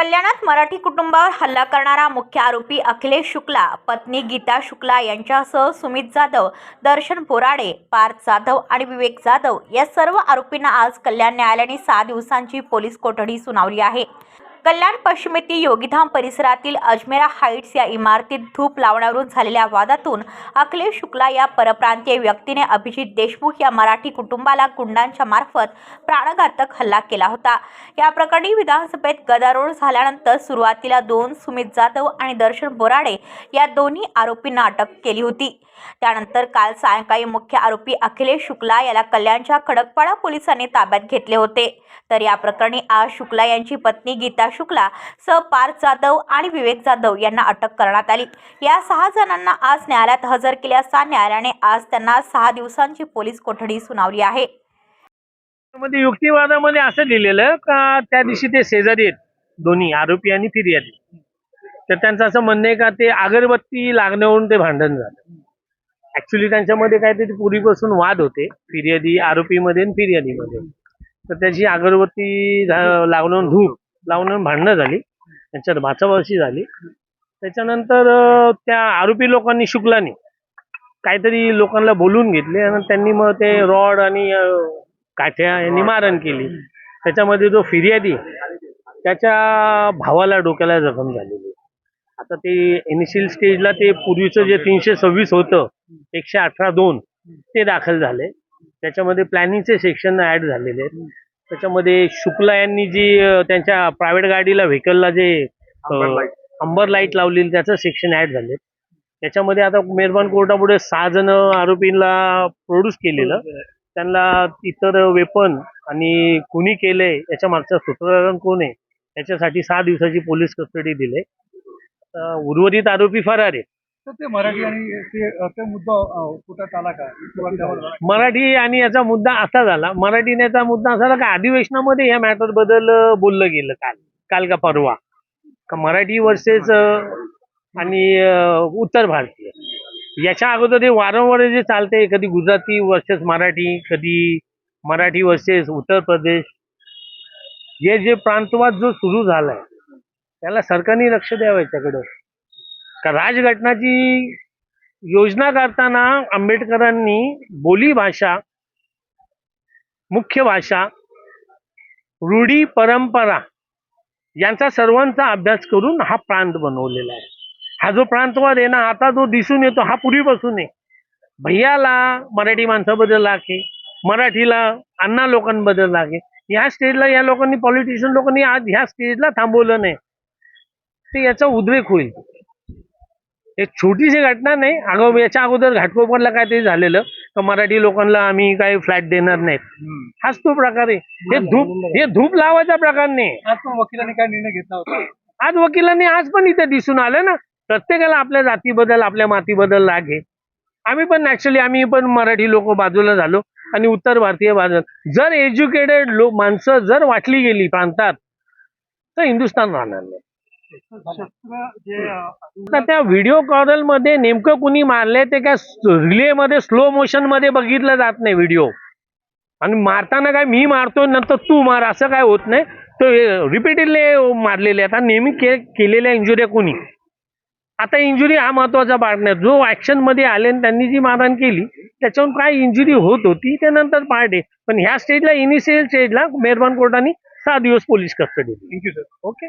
कल्याणात मराठी कुटुंबावर हल्ला करणारा मुख्य आरोपी अखिलेश शुक्ला पत्नी गीता शुक्ला यांच्यासह सुमित जाधव दर्शन बोराडे पार्थ जाधव आणि विवेक जाधव या सर्व आरोपींना आज कल्याण न्यायालयाने सहा दिवसांची पोलीस कोठडी सुनावली आहे. कल्याण पश्चिमेतील योगीधाम परिसरातील अजमेरा हाईट्स या इमारतीत धूप लावण्यावरून झालेल्या वादातून अखिलेश शुक्ला या परप्रांतीय व्यक्तीने अभिजित देशमुख या मराठी कुटुंबाला गुंडांच्या मार्फत प्राणघातक हल्ला केला होता. या प्रकरणी विधानसभेत गदारोळ झाल्यानंतर सुरुवातीला दोन सुमित जाधव आणि दर्शन बोराडे या दोन्ही आरोपींना अटक केली होती. त्यानंतर काल सायंकाळी मुख्य आरोपी अखिलेश शुक्ला याला कल्याणच्या खडकपाडा पोलिसांनी ताब्यात घेतले होते. तर या प्रकरणी आज शुक्ला यांची पत्नी गीता शुक्ला सह पार्थ जाधव आणि विवेक जाधव यांना अटक करण्यात आली. या सहा जणांना आज न्यायालयात हजर केले असता न्यायालयाने आज त्यांना सहा दिवसांची पोलीस कोठडी सुनावली आहे. मध्ये युक्तिवादामध्ये असं लिहिलेलं का त्या दिवशी ते शेजारी आहेत. दोन्ही आरोपी आणि फिर्यादी. तर त्यांचं असं म्हणणं आहे का ते अगरबत्ती लागण्यावरून ते भांडण झालं. ऍक्च्युली त्यांच्यामध्ये काहीतरी पूर्वीपासून वाद होते. फिर्यादी आरोपीमध्ये आणि फिर्यादीमध्ये. तर त्याची अगरबत्ती झा- धूर. लावून लावणं भांडणं झाली. त्यांच्यात भाचाभाची झाली. त्याच्यानंतर त्या आरोपी लोकांनी शुक्लानी काहीतरी लोकांना बोलून घेतले आणि त्यांनी मग ते रॉड आणि काठ्या यांनी मारण केली. त्याच्यामध्ये जो फिर्यादी त्याच्या भावाला डोक्याला जखम झालेली आता ते इनिशियल स्टेजला ते पूर्वीचं जे तीनशे सव्वीस होतं एकशे अठरा दोन ते दाखल झाले. त्याच्यामध्ये प्लॅनिंगचे सेक्शन ऍड झालेले आहेत. त्याच्यामध्ये शुक्ला यांनी जी त्यांच्या प्रायव्हेट गाडीला व्हेकलला जे अंबर लाइट लावलेली त्याचं सेक्शन ऍड झाले. त्याच्यामध्ये आता मेहरबान कोर्टापुढे सहा जण आरोपींना प्रोड्यूस केलेलं. त्यांना इतर वेपन आणि कुणी केलंय याच्या मागचा सूत्रधारण कोण आहे याच्यासाठी सहा दिवसाची पोलीस कस्टडी दिले उर्वरित आरोपी फरार आहे तर ते मराठी आणि ते ते मुद्दा अं, कुठं आला का? किंवा त्यावर झाला? मराठी आणि याचा मुद्दा असा झाला मराठीने याचा मुद्दा असा झाला का अधिवेशनामध्ये या मॅटरबद्दल अं, बोललं गेलं काल काल का परवा. का मराठी वर्सेस आणि अं, उत्तर भारतीय. याच्या अगोदर हे वारंवार जे चालते कधी गुजराती वर्सेस मराठी कधी मराठी वर्सेस उत्तर प्रदेश हे जे प्रांतवाद जो सुरू झालाय त्याला सरकारने लक्ष द्यावं याच्याकडं. का राजघटनाची योजना करताना आंबेडकरांनी बोली भाषा मुख्य भाषा रूढी परंपरा यांचा सर्वांचा अभ्यास करून हा प्रांत बनवलेला आहे. हा जो प्रांतवाद आहे ना आता जो दिसून येतो हा पूर्वीपासून आहे. भैयाला मराठी माणसाबद्दल लागे मराठीला अण्णा लोकांबद्दल लागे ह्या स्टेजला या लोकांनी पॉलिटिशियन लोकांनी आज ह्या स्टेजला थांबवलं नाही. ते याचा उद्रेक होईल. एक छोटीशी घटना नाही. अगं याच्या अगोदर घाटकोपरला काहीतरी झालेलं. तर मराठी लोकांना आम्ही काही फ्लॅट देणार नाहीत. हाच तो प्रकार आहे. हे धूप हे धूप लावायचा प्रकार नाही. आज पण वकिलांनी काय निर्णय घेतला होता? आज वकिलांनी आज पण इथे दिसून आलं ना. प्रत्येकाला आपल्या जातीबद्दल आपल्या मातीबद्दल लाग आहे. आम्ही पण नॅचरली आम्ही पण मराठी लोक बाजूला झालो आणि उत्तर भारतीय बाजूला. जर एज्युकेटेड लोक माणसं जर वाटली गेली प्रांतात तर हिंदुस्थान राहणार नाही. त्या व्हिडिओ कॉलमध्ये नेमकं कुणी मारले ते काय रिले मध्ये स्लो मोशनमध्ये बघितलं जात नाही व्हिडिओ. आणि मारताना काय मी मारतो नंतर तू मार असं काय होत नाही. तो रिपीटेडली मारलेले आता नेहमी के केलेल्या इंजुऱ्या कोणी. आता इंजुरी हा महत्त्वाचा पार्ट नाही. जो ऍक्शनमध्ये आले आणि त्यांनी जी मारहाण केली त्याच्यावरून काय इंजुरी होत होती ते नंतर पार्ट आहे. पण ह्या स्टेजला इनिशियल स्टेजला मेहरबान कोर्टाने सहा दिवस police custody you, sir. Okay